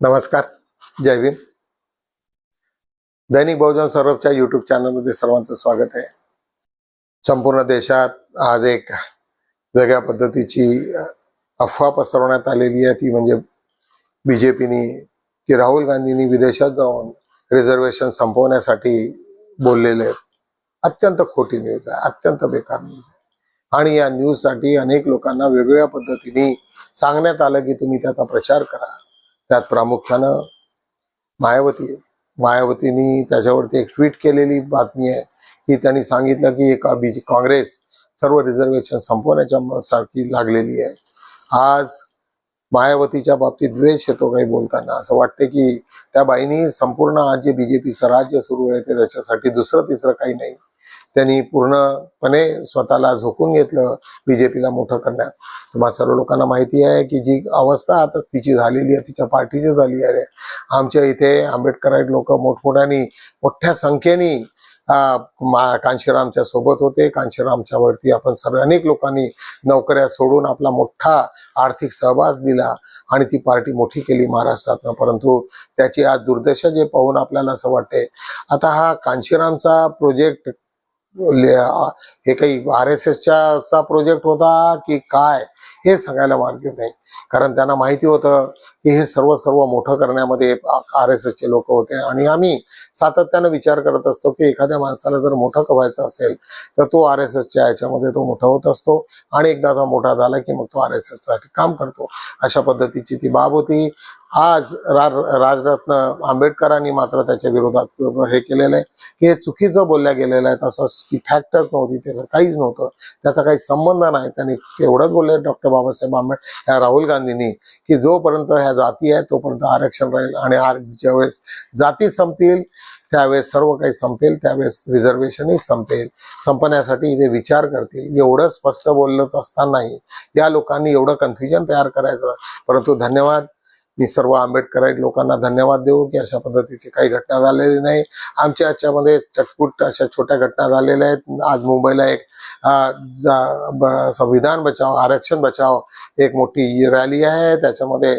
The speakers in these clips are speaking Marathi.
नमस्कार जय भीम. दैनिक बहुजन सौरभच्या युट्यूब चॅनलमध्ये सर्वांचं स्वागत आहे. संपूर्ण देशात आज एक वेगळ्या पद्धतीची अफवा पसरवण्यात आलेली आहे. ती म्हणजे बीजेपीनी की राहुल गांधींनी विदेशात जाऊन रिझर्वेशन संपवण्यासाठी बोललेले आहेत. अत्यंत खोटी न्यूज आहे अत्यंत बेकार न्यूज आहे. आणि या न्यूजसाठी अनेक लोकांना वेगवेगळ्या पद्धतीने सांगण्यात आलं की तुम्ही त्याचा प्रचार करा. त्यात प्रामुख्यानं मायावती मायावतीनी मायावतींनी त्याच्यावरती एक ट्विट केलेली बातमी आहे की त्यांनी सांगितलं की एका बीजे काँग्रेस सर्व रिझर्वेशन संपवण्याच्या सारखी लागलेली आहे. आज मायावतीच्या बाबतीत द्वेष येतो काही बोलताना. असं वाटतं की त्या बाईनी संपूर्ण आज जे बीजेपीचं राज्य सुरू आहे ते त्याच्यासाठी दुसरं तिसरं काही नाही. त्यांनी पूर्णपणे स्वतःला झोकून घेतलं बीजेपीला मोठं करण्यात. तुम्हा सर्व लोकांना माहिती आहे की जी अवस्था आता तिची झालेली आहे तिच्या पार्टीची झाली आहे. आमच्या इथे आंबेडकर लोक मोठमोठ्यानी मोठ्या संख्येने कांशीरामच्या सोबत होते. कांशीरामच्या वरती आपण सर्व अनेक लोकांनी नोकऱ्या सोडून आपला मोठा आर्थिक सहभाग दिला आणि ती पार्टी मोठी केली महाराष्ट्रातनं. परंतु त्याची आज दुर्दशा जे पाहून आपल्याला असं वाटते आता हा कांशीरामचा प्रोजेक्ट हे काही आर एस एसच्या चा प्रोजेक्ट होता की काय हे सांगायला मार्ग नाही. कारण त्यांना माहिती होतं की हे सर्व सर्व मोठं करण्यामध्ये आर एस एसचे लोक होते. आणि आम्ही सातत्यानं विचार करत असतो की एखाद्या माणसाला जर मोठं कवायचं असेल तर तो आर एस एसच्या याच्यामध्ये तो मोठा होत असतो. आणि एकदा तो मोठा झाला की मग तो आर एस एससाठी काम करतो. अशा पद्धतीची ती बाब होती. आज रा राजरत्न आंबेडकरांनी मात्र त्याच्या विरोधात हे केलेलं आहे. की हे चुकीचं बोलल्या गेलेलं आहे. तसं ती फॅक्टच नव्हती त्याचं काहीच नव्हतं. त्याचा काही संबंध नाही. त्यांनी एवढंच बोलले डॉक्टर बाबासाहेब आंबेडकर ह्या राहुल गांधींनी की जोपर्यंत ह्या जाती आहे तोपर्यंत आरक्षण राहील आणि आर- ज्यावेळेस जाती संपतील त्यावेळेस सर्व काही संपेल त्यावेळेस रिझर्वेशनही संपेल. संपण्यासाठी ते विचार करतील. एवढं स्पष्ट बोललं असतानाही या लोकांनी एवढं कन्फ्युजन तयार करायचं. परंतु धन्यवाद. मी सर्व आंबेडकराईट लोकांना धन्यवाद देऊ की अशा पद्धतीची काही घटना झालेली नाही. आमच्या याच्यामध्ये चटपुट अशा छोट्या घटना झालेल्या आहेत. आज मुंबईला एक संविधान बचाव आरक्षण बचाव एक मोठी रॅली आहे. त्याच्यामध्ये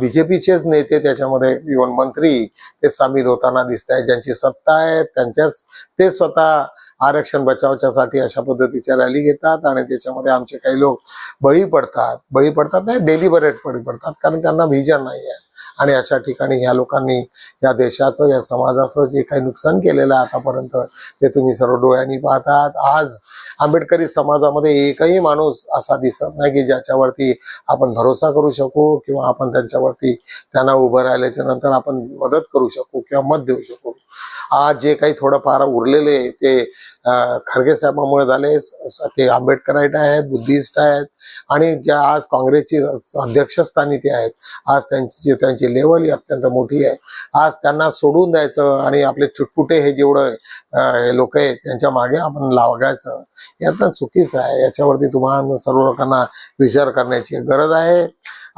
बीजेपीचेच नेते त्याच्यामध्ये इव्हन मंत्री ते सामील होताना दिसत आहेत ज्यांची सत्ता आहे त्यांच्याच ते स्वतः आरक्षण बचावच्यासाठी अशा पद्धतीच्या रॅली घेतात आणि त्याच्यामध्ये आमचे काही लोक बळी पडतात. बळी पडतात नाही डेलिबरेट बळी पडतात कारण त्यांना व्हिजन नाही आहे आणि अशा ठिकाणी ह्या लोकांनी या देशाचं या समाजाचं जे काही नुकसान केलेलं आहे आतापर्यंत ते तुम्ही सर्व डोळ्यांनी पाहतात. आज आंबेडकरी समाजामध्ये एकही माणूस असा दिसत नाही की ज्याच्यावरती आपण भरोसा करू शकू किंवा आपण त्यांच्यावरती त्यांना उभं राहिल्याच्या नंतर आपण मदत करू शकू किंवा मत देऊ शकू. आज जे काही थोडंफार उरलेले ते खरगे साहेबांमुळे झाले. ते आंबेडकराईट आहेत बुद्धिस्ट आहेत आणि ज्या आज काँग्रेसची अध्यक्षस्थानी ते आहेत. आज त्यांची त्यांची लेवल ही अत्यंत मोठी आहे. आज त्यांना सोडून द्यायचं आणि आपले चुटपुटे हे जेवढं लोक आहेत त्यांच्या मागे आपण लागायचं यातनं चुकीचं आहे. याच्यावरती तुम्हाला सर्व लोकांना विचार करण्याची गरज आहे.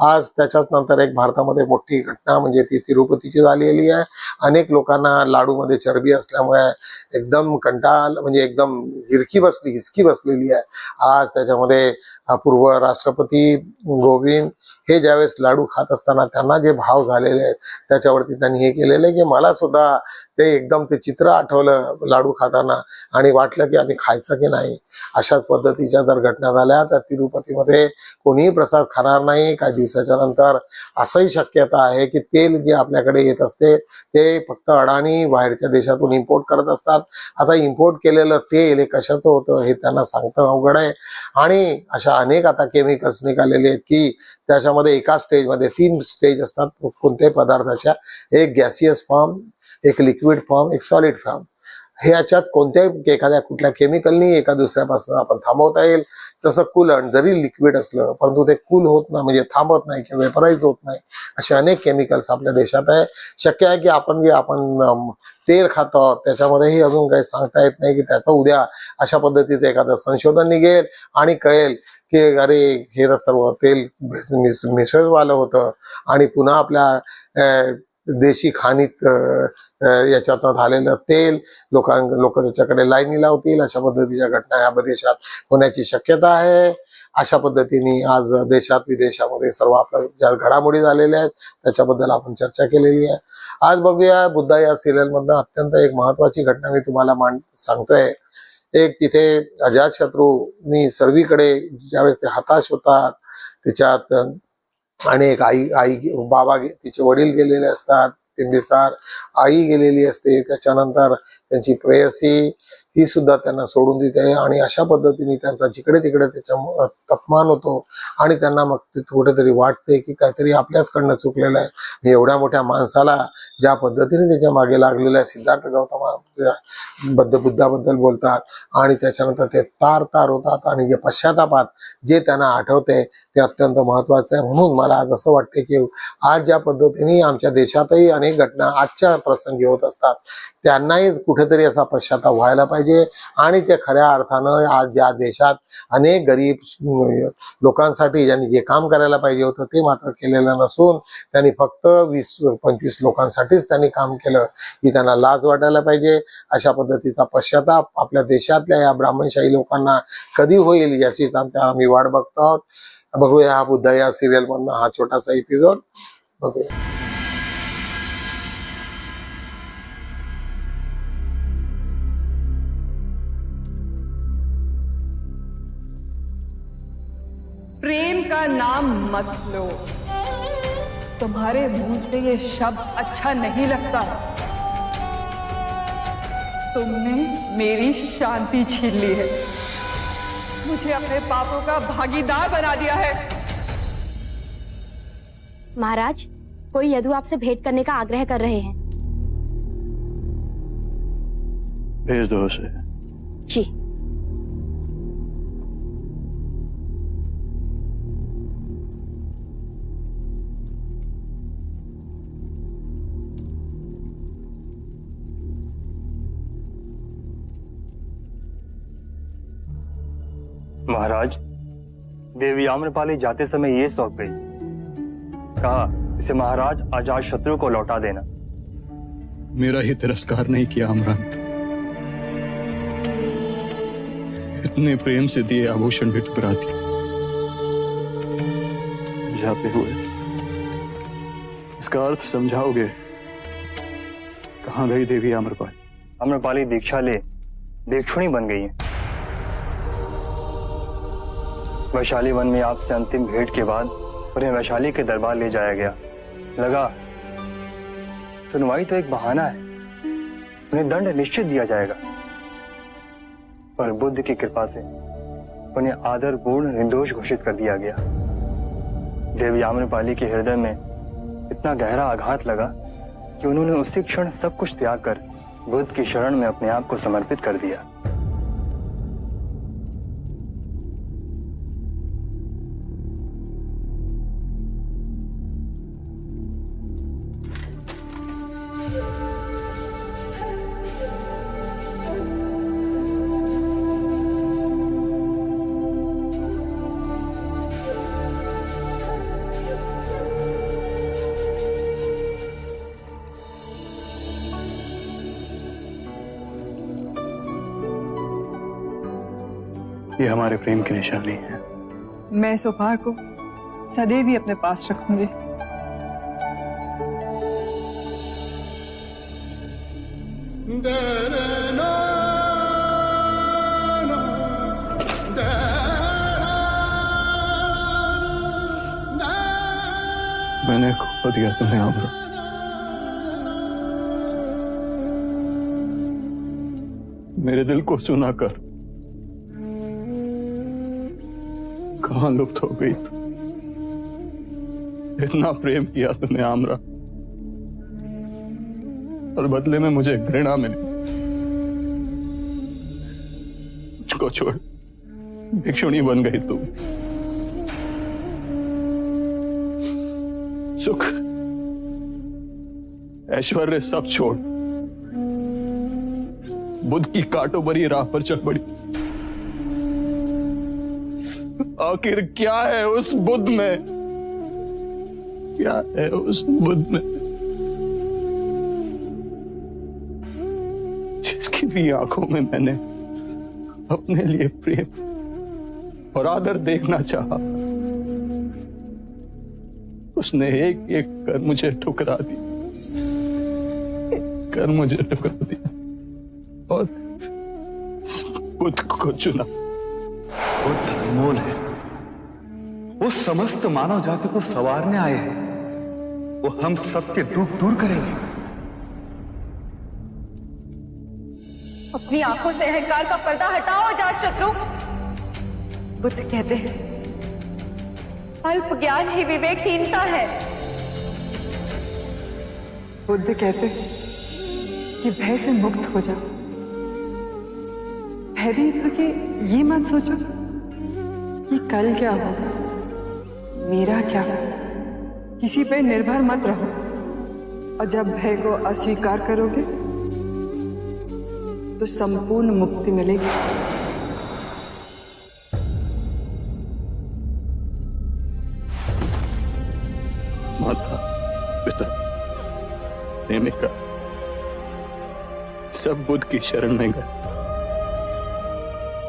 आज त्याच्याच नंतर एक भारतामध्ये मोठी घटना म्हणजे ती तिरुपतीची झालेली आहे. अनेक लोकांना लाडूमध्ये चरबी असल्यामुळे एकदम कंटाळ म्हणजे म्हणजे एकदम हिरकी बसली हिसकी बसलेली आहे. आज त्याच्यामध्ये पूर्व राष्ट्रपती गोविंद हे ज्यावेळेस लाडू खात असताना त्यांना जे भाव झालेले आहेत त्याच्यावरती त्यांनी हे केलेलं आहे की मला सुद्धा ते एकदम ते चित्र आठवलं लाडू खाताना आणि वाटलं की आम्ही खायचं की नाही. अशाच पद्धतीच्या जर घटना झाल्या तर तिरुपतीमध्ये कोणीही प्रसाद खाणार नाही. काही दिवसाच्या नंतर असंही शक्यता आहे की तेल जे आपल्याकडे येत असते ते फक्त अडाणी बाहेरच्या देशातून इम्पोर्ट करत असतात. आता इम्पोर्ट केले केलेलं तेल हे कशाचं होतं हे त्यांना सांगतं अवघड आहे. आणि अशा अनेक आता केमिकल्स निघालेले आहेत की त्याच्यामध्ये एका स्टेजमध्ये तीन स्टेज असतात कोणत्याही पदार्थाच्या. एक गॅसियस फॉर्म एक लिक्विड फॉर्म एक सॉलिड फॉर्म ह्याच्यात कोणत्याही एखाद्या कुठल्या केमिकलनी एका दुसऱ्यापासून आपण थांबवता येईल. तसं कूलंट जरी लिक्विड असलं परंतु ते कूल होत नाही म्हणजे थांबत नाही किंवा वेपराईज होत नाही असे अनेक केमिकल्स आपल्या देशात आहे. शक्य आहे की आपण जे आपण तेल खातो आहोत, त्याच्यामध्येही अजून काही सांगता येत नाही की त्याचं उद्या अशा पद्धतीचं एखादं संशोधन निघेल आणि कळेल की अरे हे तर सर्व तेल मिस- मिसळवालं होतं. आणि पुन्हा आपल्या देशी खाणीत याच्यात याच्यातनं झालेलं तेल लोकां लोक त्याच्याकडे लाईनी लावतील अशा पद्धतीच्या घटना या देशात होण्याची शक्यता आहे. अशा पद्धतीने आज देशात विदेशामध्ये सर्व आपल्या ज्या घडामोडी झालेल्या आहेत त्याच्याबद्दल आपण चर्चा केलेली आहे. आज बघूया बुद्धा या सिरियल मधनं अत्यंत एक महत्वाची घटना मी तुम्हाला मांड सांगतोय. एक तिथे अजातशत्रूनी सर्वीकडे ज्यावेळेस ते हताश होतात त्याच्यात आणि एक आई आई बाबा तिचे वडील गेलेले असतात बिंबिसार आई गेलेली असते. त्याच्यानंतर त्यांची प्रेयसी ती सुद्धा त्यांना सोडून देते आणि अशा पद्धतीने त्यांचा जिकडे तिकडे त्याच्या तपमान अपमान होतो आणि त्यांना मग ते कुठेतरी वाटते की काहीतरी आपल्याचकडनं चुकलेलं आहे. एवढ्या मोठ्या माणसाला ज्या पद्धतीने त्याच्यामागे लागलेल्या सिद्धार्थ गौतम बद्ध बुद्धाबद्दल बोलतात आणि त्याच्यानंतर ते तार तार होतात आणि जे पश्चातापात जे त्यांना आठवते ते अत्यंत महत्वाचं आहे. म्हणून मला आज असं वाटते की आज ज्या पद्धतीने आमच्या देशातही अनेक घटना आजच्या प्रसंगी होत असतात त्यांनाही कुठेतरी असा पश्चाताप व्हायला पाहिजे. आणि ते खऱ्या अर्थानं आज या देशात अनेक गरीब लोकांसाठी ज्यांनी जे काम करायला पाहिजे होतं ते मात्र केलेलं नसून त्यांनी फक्त वीस पंचवीस लोकांसाठीच त्यांनी काम केलं ही त्यांना लाज वाटायला पाहिजे. अशा पद्धतीचा पश्चाताप आपल्या देशातल्या या ब्राह्मणशाही लोकांना कधी होईल याची आमच्या आम्ही वाट बघतो आहोत. बघूया हा बुद्धा या सिरियल मधनं हा छोटासा एपिसोड बघूया. प्रेम का नाम मत लो। तुम्हारे मुँह से ये शब्द अच्छा नहीं लगता। तुमने मेरी शांति छीन ली है। मुझे अपने पापों का भागीदार बना दिया है। महाराज कोई यदु आपसे भेंट करने का आग्रह कर रहे हैं। भेज दो उसे। महाराज देवी आम्रपाली जाते समय ये सौंप गई। कहा इसे महाराज आज़ाद शत्रु को लौटा देना। मेरा ही तिरस्कार नहीं किया अमरान इतने प्रेम से दिए आभूषण भी ठुकरा दिए जाते हुए। इसका अर्थ समझाओगे? कहाँ गई देवी आम्रपाली? आम्रपाली दीक्षा ले भिक्षुणी बन गई है। वैशाली वन में आपसे अंतिम भेंट के बाद उन्हें वैशाली के दरबार ले जाया गया। लगा, सुनवाई तो एक बहाना है। उन्हें दंड निश्चित दिया जाएगा। पर बुद्ध की कृपा से उन्हें आदरपूर्ण निर्दोष घोषित कर दिया गया। देवी आम्रपाली के हृदय में इतना गहरा आघात लगा कि उन्होंने उसी क्षण सब कुछ त्याग कर बुद्ध की शरण में अपने आप को समर्पित कर दिया। ये हमारे प्रेम की निशानी है। मैं इस उपहार को सदैव ही अपने पास रखूँगी। मैंने खो दिया तुम्हें आमरा मेरे दिल को सुना कर लुप्त हो गई तू इतना प्रेम किया तुमने आमरा। और बदले में मुझे घृणा मिली। मुझको छोड़, भिक्षुणी बन गई तू। सुख, ऐश्वर्य सब छोड़। बुद्ध की काटो भरी राह पर चल पड़ी। आखिर क्या है उस बुद्ध में? क्या है उस बुद्ध में? जिसकी भी आँखों में मैंने अपने लिए प्रेम और आदर देखना चाहा, उसने एक एक कर मुझे ठुकरा दी कर मुझे ठुकरा दिया और बुद्ध को चुना। बुद्ध अनमोल है। वो समस्त मानव जाति को सवारने आए हैं। वो हम सबके दुख दूर करेंगे। अपनी आँखों से अहंकार का पर्दा हटाओ जाट शत्रु। बुद्ध कहते हैं अल्प ज्ञान ही विवेकहीनता है। बुद्ध कहते हैं कि भय से मुक्त हो जाओ। भयभीत होके ये मत सोचो कि कल क्या हो मेरा क्या? किसी पे निर्भर मत रहो। और जब भय को अस्वीकार करोगे तो संपूर्ण मुक्ति मिलेगी। माता, पिता, प्रेमिका, सब बुद्ध की शरण में गए।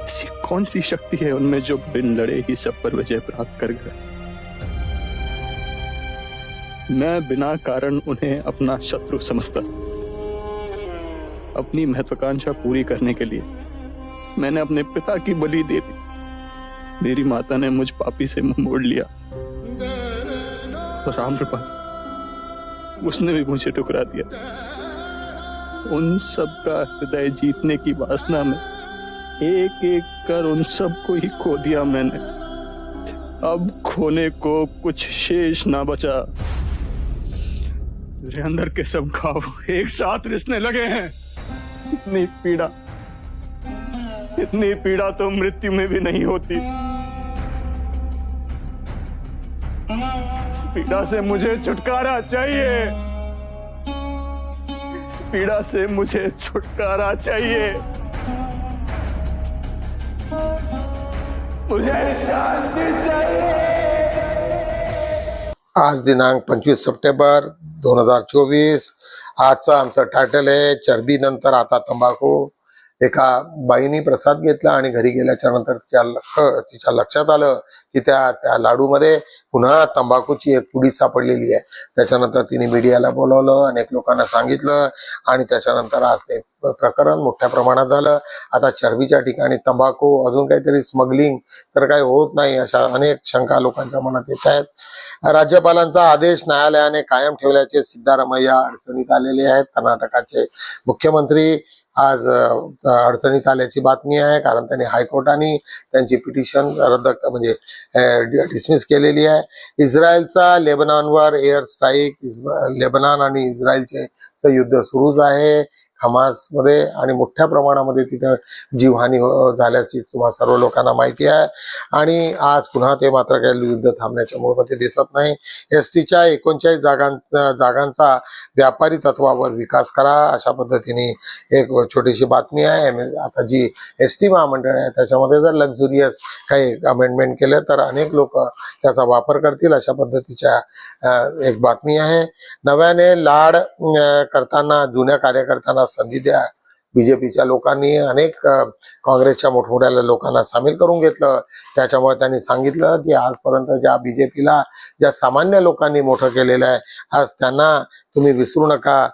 ऐसी कौन सी शक्ति है उनमें जो बिन लड़े ही सब पर विजय प्राप्त कर गए? मैं बिना कारण उन्हें अपना शत्रु समझता। अपनी महत्वाकांक्षा पूरी करने के लिए मैंने अपने पिता की बलि दे दी। मेरी माता ने मुझ पापी से मुँह मोड़ लिया। और राम कृपा, उसने भी मुझे ठुकरा दिया। उन सब का हृदय जीतने की वासना में एक एक कर उन सबको ही खो दिया मैंने। अब खोने को कुछ शेष ना बचा। मेरे अंदर के सब घाव एक साथ रिसने लगे हैं। इतनी पीड़ा इतनी पीड़ा तो मृत्यु में भी नहीं होती। पीड़ा से मुझे छुटकारा चाहिए। पीड़ा से मुझे छुटकारा चाहिए। मुझे शांति चाहिए। आज दिनांक पंचवीस सप्टेंबर दोन हजार चोवीस. आजचं आमचं टायटल आहे चरबी नंतर आता तंबाखू. एका बाईनी प्रसाद घेतला आणि घरी गेल्याच्यानंतर तिच्या तिच्या लक्षात आलं की त्या त्या लाडूमध्ये पुन्हा तंबाखूची एक पुडी सापडलेली आहे. त्याच्यानंतर तिने मीडियाला बोलवलं अनेक लोकांना सांगितलं आणि त्याच्यानंतर आज ते प्रकरण मोठ्या प्रमाणात झालं. आता चरबीच्या ठिकाणी तंबाखू अजून काहीतरी स्मगलिंग तर काही होत नाही अशा अनेक शंका लोकांच्या मनात येत आहेत. राज्यपालांचा आदेश न्यायालयाने कायम ठेवल्याचे सिद्धारामय्या अडचणीत आलेले आहेत. कर्नाटकाचे मुख्यमंत्री आज अडचणीत आल्याची बातमी आहे कारण त्यांनी हायकोर्टाने त्यांची पिटिशन रद्द म्हणजे डिसमिस केलेली आहे. इस्रायलचा लेबनॉनवर एअर स्ट्राईक लेबनॉन आणि इस्रायलचे युद्ध सुरूच आहे. हमासमध्ये आणि मोठ्या प्रमाणामध्ये तिथं जीवहानी हो- झाल्याची तुम्हा सर्व लोकांना माहिती आहे. आणि आज पुन्हा ते मात्र काही युद्ध थांबण्याच्या मूळमध्ये दिसत नाही. एस टीच्या एकोणचाळीस जागां जागांचा व्यापारी तत्वावर विकास करा अशा पद्धतीने एक छोटीशी बातमी आहे. आता जी एस टी महामंडळ आहे त्याच्यामध्ये जर लक्झुरियस काही अमेंडमेंट केलं तर अनेक लोक त्याचा वापर करतील अशा पद्धतीच्या एक बातमी आहे. नव्याने लाड करताना जुन्या कार्यकर्त्यांना संधी द्या. बीजेपीच्या लोकांनी अनेक काँग्रेसच्या मोठमोठ्या लोकांना सामील करून घेतलं. त्याच्यामुळे त्यांनी सांगितलं की आजपर्यंत ज्या बीजेपीला ज्या सामान्य लोकांनी मोठं केलेलं आहे आज त्यांना तुम्ही विसरू नका.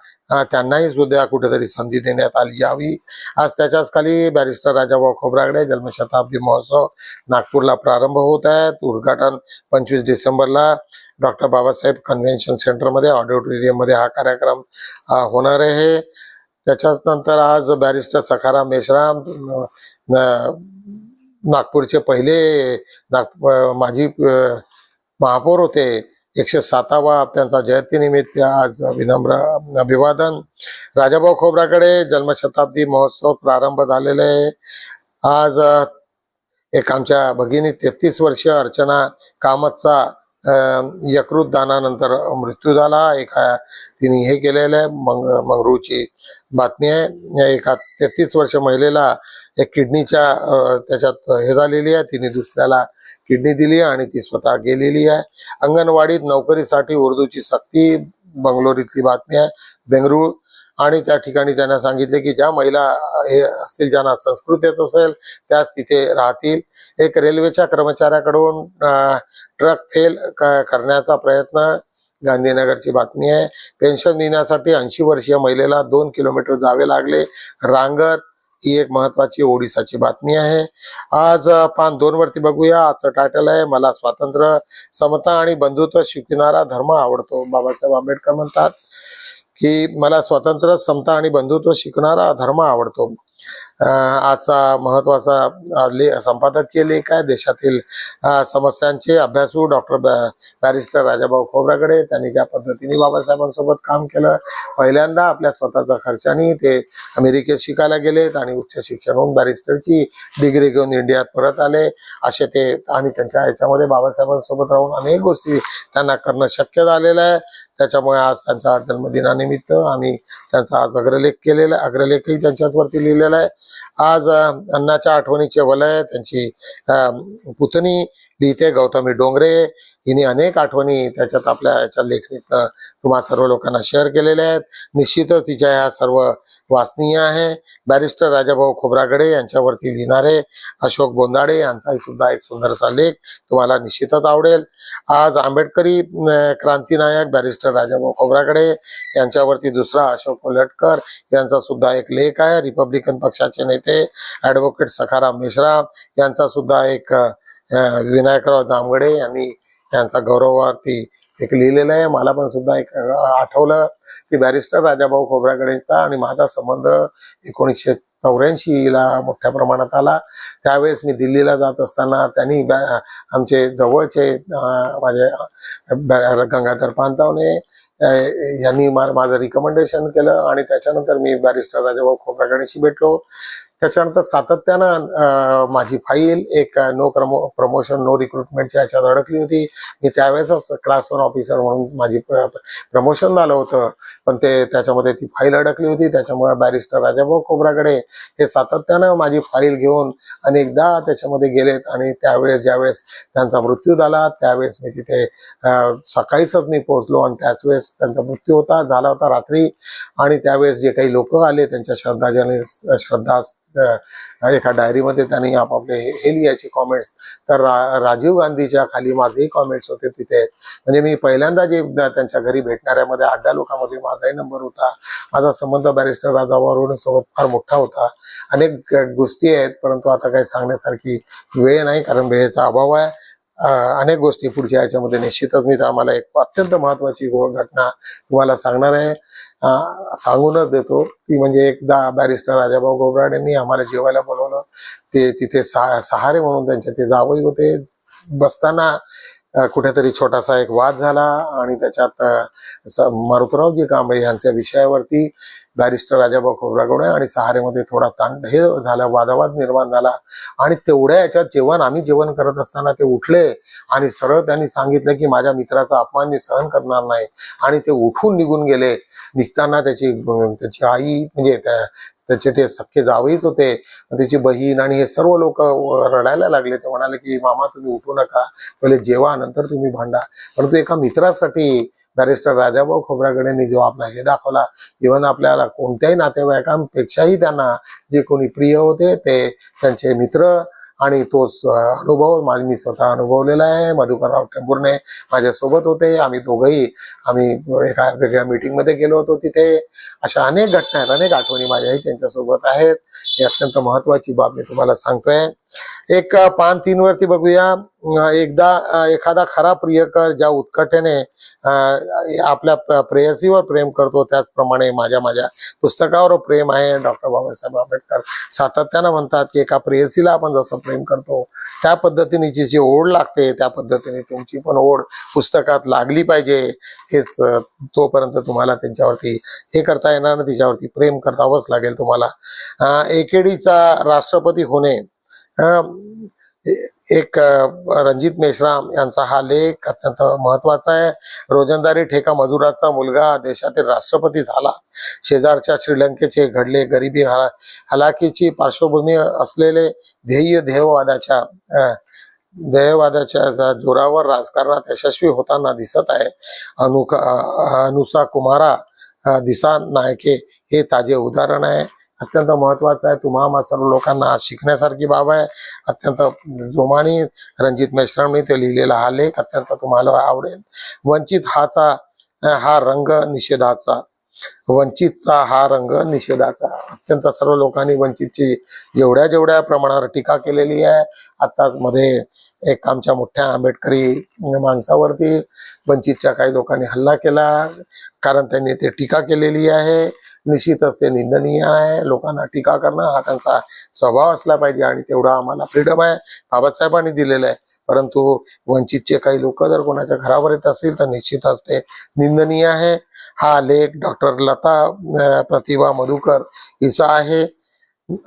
त्यांनाही सुद्धा कुठेतरी संधी देण्यात आली यावी. आज त्याच्याच खाली बॅरिस्टर राजाभाऊ खोब्रागडे जन्मशताब्दी महोत्सव नागपूरला प्रारंभ होत आहेत. उद्घाटन पंचवीस डिसेंबरला डॉक्टर बाबासाहेब कन्व्हेन्शन सेंटरमध्ये ऑडिटोरियममध्ये हा कार्यक्रम होणार आहे. त्याच्यानंतर आज बॅरिस्टर सखाराम मेश्राम नागपूरचे पहिले नाग माजी महापौर होते. एकशे सातावा त्यांचा जयंतीनिमित्त आज विनम्र अभिवादन. राजाभाऊ खोबराकडे जन्मशताब्दी महोत्सव प्रारंभ झालेले आहे. आज एक आमच्या भगिनी तेहतीस वर्ष अर्चना कामतचा यकृत दानानंतर मृत्यू झाला. एका तिने हे केलेलं आहे. मंग मंगरूची बातमी आहे. एका तेहतीस वर्ष महिलेला एक किडनीच्या त्याच्यात हे झालेली आहे. तिने दुसऱ्याला किडनी दिली आणि ती स्वतः गेलेली आहे. अंगणवाडीत नोकरीसाठी उर्दूची सक्ती बंगलोर इथली बातमी आहे. बेंगळूर आणि त्या ठिकाणी त्यांना सांगितले की ज्या महिला हे असतील ज्यांना संस्कृत येत असेल त्याच तिथे राहतील. एक रेल्वेच्या कर्मचाऱ्याकडून ट्रक फेल क- करण्याचा प्रयत्न गांधीनगरची बातमी आहे. पेन्शन देण्यासाठी ऐंशी वर्षीय महिलेला दोन किलोमीटर जावे लागले. रांगत ही एक महत्वाची ओडिसाची बातमी आहे. आज पान दोन वरती बघूया. आजचं टायटल आहे मला स्वातंत्र्य समता आणि बंधुत्व शिकविणारा धर्म आवडतो. बाबासाहेब आंबेडकर म्हणतात की मला स्वातंत्र्य समता आणि बंधुत्व शिकणारा धर्म आवडतो. आजचा महत्त्वाचा ले संपादकीय लेख आहे देशातील समस्यांचे अभ्यासू डॉक्टर बॅरिस्टर राजाभाऊ खोब्रागडे त्यांनी ज्या पद्धतीने बाबासाहेबांसोबत काम केलं. पहिल्यांदा आपल्या स्वतःच्या खर्चाने ते अमेरिकेत शिकायला गेलेत आणि उच्च शिक्षण होऊन बॅरिस्टरची डिग्री घेऊन इंडियात परत आले. असे ते आणि त्यांच्या ह्याच्यामध्ये बाबासाहेबांसोबत राहून अनेक गोष्टी त्यांना करणं शक्य झालेलं आहे. त्याच्यामुळे आज त्यांचा जन्मदिनानिमित्त आम्ही त्यांचा आज अग्रलेख केलेला आहे अग्रलेखही त्यांच्यावरती लिहिलेला आहे. आज अण्णाच्या आठवणीचे वलय त्यांची पुतणी लिहिते गौतमी डोंगरे हिने अनेक आठवणी त्याच्यात आपल्या याच्या लेखणीतनं तुम्हा सर्व लोकांना शेअर केलेल्या आहेत. निश्चितच तिच्या ह्या सर्व वाचनीय आहे. बॅरिस्टर राजाभाऊ खोब्रागडे यांच्यावरती लिहिणारे अशोक बोंदाडे यांचाही सुद्धा एक सुंदरसा लेख तुम्हाला निश्चितच आवडेल. आज आंबेडकरी क्रांतीनायक बॅरिस्टर राजाभाऊ खोब्रागडे यांच्यावरती दुसरा अशोक कोलटकर यांचा सुद्धा एक लेख आहे. रिपब्लिकन पक्षाचे नेते ऍडव्होकेट सखाराम मिश्रा यांचा सुद्धा एक विनायकराव जामगडे यांनी त्यांचा गौरवार्थी एक लिहिलेलं आहे. मला पण सुद्धा एक आठवलं की बॅरिस्टर राजाभाऊ खोबरागडेंचा आणि माझा संबंध एकोणीसशे चौऱ्याऐंशीला मोठ्या प्रमाणात आला. त्यावेळेस मी दिल्लीला जात असताना त्यांनी आमचे जवळचे माझे गंगाधर पांतावने यांनी मा- माझं रिकमेंडेशन केलं आणि त्याच्यानंतर मी बॅरिस्टर राजाभाऊ खोब्रागडेशी भेटलो. त्याच्यानंतर सातत्यानं अं, माझी फाईल एक नो प्रमो प्रमोशन नो रिक्रुटमेंटच्या ह्याच्यात अडकली होती. मी त्यावेळेसच क्लास वन ऑफिसर म्हणून माझी प्रमोशन झालं होतं. पण ते त्याच्यामध्ये ती फाईल अडकली होती त्याच्यामुळे बॅरिस्टर राजाभाऊ खोब्रागडे हे सातत्यानं माझी फाईल घेऊन अनेकदा त्याच्यामध्ये गेलेत आणि त्यावेळेस ज्यावेळेस त्यांचा मृत्यू झाला त्यावेळेस मी तिथे सकाळीच मी पोहोचलो आणि त्याच वेळेस त्यांचा मृत्यू होता झाला होता रात्री. आणि त्यावेळेस जे काही लोक आले त्यांच्या श्रद्धांजली श्रद्धा एका डायरीमध्ये त्यांनी आपापले हे लिहायचे कॉमेंट्स तर रा- राजीव गांधीच्या खाली माझेही कॉमेंट्स होते तिथे. म्हणजे मी पहिल्यांदा जे त्यांच्या घरी भेटणाऱ्यामध्ये आठ दहा लोकांमध्ये माझाही नंबर होता. माझा संबंध बॅरिस्टर राजाभाऊ सोबत फार मोठा होता. अनेक गोष्टी आहेत परंतु आता काही सांगण्यासारखी वेळ नाही कारण वेळेचा अभाव आहे. अनेक गोष्टी पुढच्या याच्यामध्ये निश्चितच मी आम्हाला एक अत्यंत महत्वाची घटना तुम्हाला सांगणार आहे. सांगूनच देतो ती म्हणजे एकदा बॅरिस्टर राजाभाऊ गोबराड यांनी आम्हाला जेवायला बोलवलं. ते तिथे सहा सहारे म्हणून त्यांचे ते जावई होते. बसताना कुठेतरी छोटासा एक वाद झाला आणि त्याच्यात मारुतरावजी कांबळे यांच्या विषयावरती बॅरिस्टर राजाभाऊ खोब्रागडे आणि सहारेमध्ये थोडा ताण. हे झाला वादावाद निर्माण झाला. आणि तेवढ्या याच्यात जेवण आम्ही जेवण करत असताना ते उठले आणि सरळ त्यांनी सांगितलं की माझ्या मित्राचा अपमान मी सहन करणार नाही. आणि ते उठून निघून गेले. निघताना त्याची त्याची आई म्हणजे त्याचे ते सख्खे जावईच होते. त्याची बहीण आणि हे सर्व लोक रडायला लागले. ते म्हणाले की मामा तुम्ही उठू नका. पहिले जेवा नंतर तुम्ही भांडा. परंतु एका मित्रासाठी बॅरिस्टर राजाभाऊ खोब्रागडेंनी जो आपला हे दाखवला इव्हन आपल्याला कोणत्याही नातेवाईकांपेक्षाही त्यांना जे कोणी प्रिय होते ते त्यांचे मित्र आणि तोच अनुभव माझ मी स्वतः अनुभवलेला आहे. मधुकरराव टेंभुर्णे माझ्यासोबत होते. आम्ही दोघंही आम्ही एका वेगळ्या मीटिंगमध्ये गेलो होतो तिथे. अशा अनेक घटना आहेत अनेक आठवणी माझ्याही त्यांच्यासोबत आहेत. ही अत्यंत महत्वाची बाब मी तुम्हाला सांगतोय. एक पान तीन वरती बघूया. एकदा एखादा खरा प्रियकर ज्या उत्कटेने आपल्या प्रेयसीवर प्रेम करतो त्याचप्रमाणे माझ्या माझ्या पुस्तकावर प्रेम आहे. डॉक्टर बाबासाहेब आंबेडकर सातत्यानं म्हणतात की एका प्रेयसीला आपण जसं प्रेम करतो त्या पद्धतीने जी जी ओढ लागते त्या पद्धतीने तुमची पण ओढ पुस्तकात लागली पाहिजे. हेच तोपर्यंत तुम्हाला त्यांच्यावरती हे करता येणार ना तिच्यावरती प्रेम करतावंच लागेल तुम्हाला. एकेडीचा राष्ट्रपती होणे एक रणजित मेश्राम यांचा हा लेख अत्यंत महत्त्वाचा आहे. रोजंदारी ठेका मजुराचा मुलगा देशातील राष्ट्रपती झाला. शेजारच्या श्रीलंकेचे घडले गरिबी हला- हलाखीची पार्श्वभूमी असलेले ध्येय ध्येयवादाच्या ध्येयवादाच्या जोरावर राजकारणात यशस्वी होताना दिसत आहे. अनुका अ- अनुसा कुमारा दिसा नायके हे ताजे उदाहरण आहे. अत्यंत महत्वाचं आहे. तुम्हा सर्व लोकांना शिकण्यासारखी बाब आहे. अत्यंत जोमाने रणजित मेश्रामने ते लिहिलेला हा लेख अत्यंत तुम्हाला आवडेल. वंचित हाचा हा रंग निषेधाचा. वंचितचा हा रंग निषेधाचा. अत्यंत सर्व लोकांनी वंचितची जेवढ्या जेवढ्या प्रमाणावर टीका केलेली आहे आताच मध्ये एक आमच्या मोठ्या आंबेडकरी माणसावरती वंचितच्या काही लोकांनी हल्ला केला कारण त्यांनी ते टीका केलेली आहे. निश्चितच ते निंदनीय आहे. लोकांना टीका करणं हा त्यांचा स्वभाव असला पाहिजे आणि तेवढा आम्हाला फ्रीडम आहे. बाबासाहेबांनी दिलेलं आहे. परंतु वंचितचे काही लोक जर कोणाच्या घरावर येत असतील तर निश्चितच ते निंदनीय आहे. हा लेख डॉक्टर लता प्रतिभा मधुकर हिचा आहे.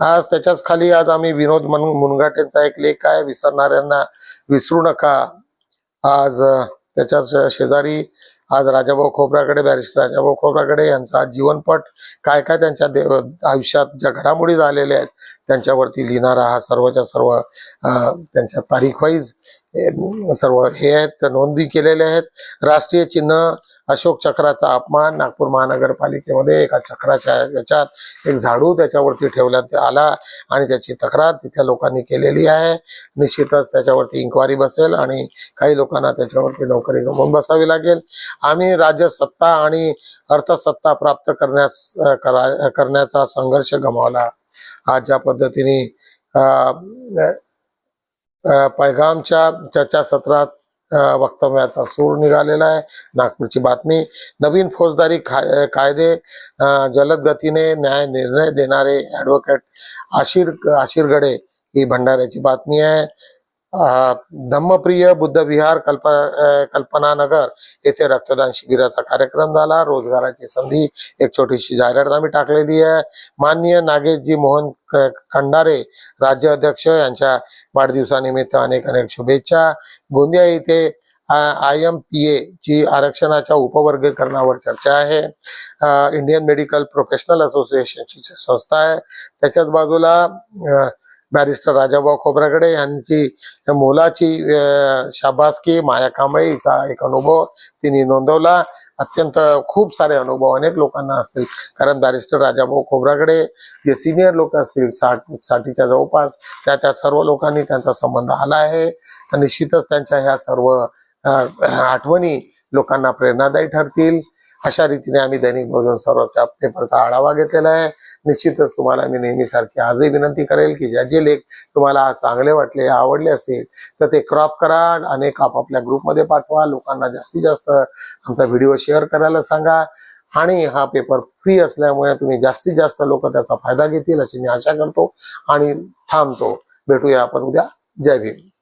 आज त्याच्याच खाली आज आम्ही विनोद मन मुनघाटेंचा एक लेख आहे. विसरणाऱ्यांना विसरू नका. आज त्याच्याच शेजारी आज राजाभाऊ खोबराकडे बॅरिस्टर राजाभाऊ खोबराकडे यांचा जीवनपट काय काय त्यांच्या दे- आयुष्यात ज्या घडामोडी झालेल्या आहेत त्यांच्यावरती लिहिणारा हा सर्वच्या सर्व त्यांच्या तारीख वाईज सर्व हे आहेत त्या नोंदी केलेल्या आहेत. राष्ट्रीय चिन्ह अशोक चक्राचा अपमान नागपूर महानगरपालिकेमध्ये एका चक्राच्या याच्यात एक झाडू त्याच्यावरती ठेवण्यात आला आणि त्याची तक्रार तिथल्या लोकांनी केलेली आहे. निश्चितच त्याच्यावरती इन्क्वायरी बसेल आणि काही लोकांना त्याच्यावरती नोकरी गमावून बसावी लागेल. आम्ही राज्य सत्ता आणि अर्थसत्ता प्राप्त करण्यास करा- करण्याचा संघर्ष गमावला. आज ज्या पद्धतीने पैगामच्या चर्चासत्रात वक्तव्याचा सूर निघालेला आहे. नागपूरची बातमी नवीन फौजदारी कायदे जलद गतीने न्याय निर्णय देणारे ऍडव्होकेट आशिर आशिरगडे ही भंडाऱ्याची बातमी आहे. धम्मप्रिय बुद्ध विहार कल्प कल्पनानगर येथे रक्तदान शिबिराचा कार्यक्रम झाला रोजगाराची संधी एक छोटीशी जाहिरात आम्ही टाकलेली आहे माननीय नागेशजी मोहन खंडारे राज्य अध्यक्ष यांच्या वाढदिवसानिमित्त अनेक अनेक शुभेच्छा गोंदिया येथे आय एम पी ए ची आरक्षणाच्या उपवर्गीकरणावर चर्चा आहे इंडियन मेडिकल प्रोफेशनल असोसिएशनची संस्था आहे त्याच्याच बाजूला बॅरिस्टर राजाभाऊ खोबराकडे यांची मोलाची शाबासकी माया कांबळे हिचा एक अनुभव तिने नोंदवला. अत्यंत खूप सारे अनुभव अनेक लोकांना असतील. कारण बॅरिस्टर राजाभाऊ खोबराकडे जे सिनियर लोक असतील साठ साठीच्या जवळपास त्या त्या सर्व लोकांनी त्यांचा संबंध आला आहे. निश्चितच त्यांच्या ह्या सर्व आठवणी लोकांना प्रेरणादायी ठरतील. अशा रीतीने आम्ही दैनिक भोजन सर्वच्या पेपरचा आढावा घेतलेला आहे. निश्चितच तुम्हाला मी नेहमीसारखी आजही विनंती करेल की ज्या जे लेख तुम्हाला चांगले वाटले आवडले असेल तर ते क्रॉप करा अनेक आपापल्या ग्रुपमध्ये पाठवा. लोकांना जास्तीत जास्त आमचा व्हिडिओ शेअर करायला सांगा. आणि हा पेपर फ्री असल्यामुळे तुम्ही जास्तीत जास्त लोक त्याचा फायदा घेतील अशी मी आशा करतो. आणि थांबतो. भेटूया आपण उद्या. जय भीम.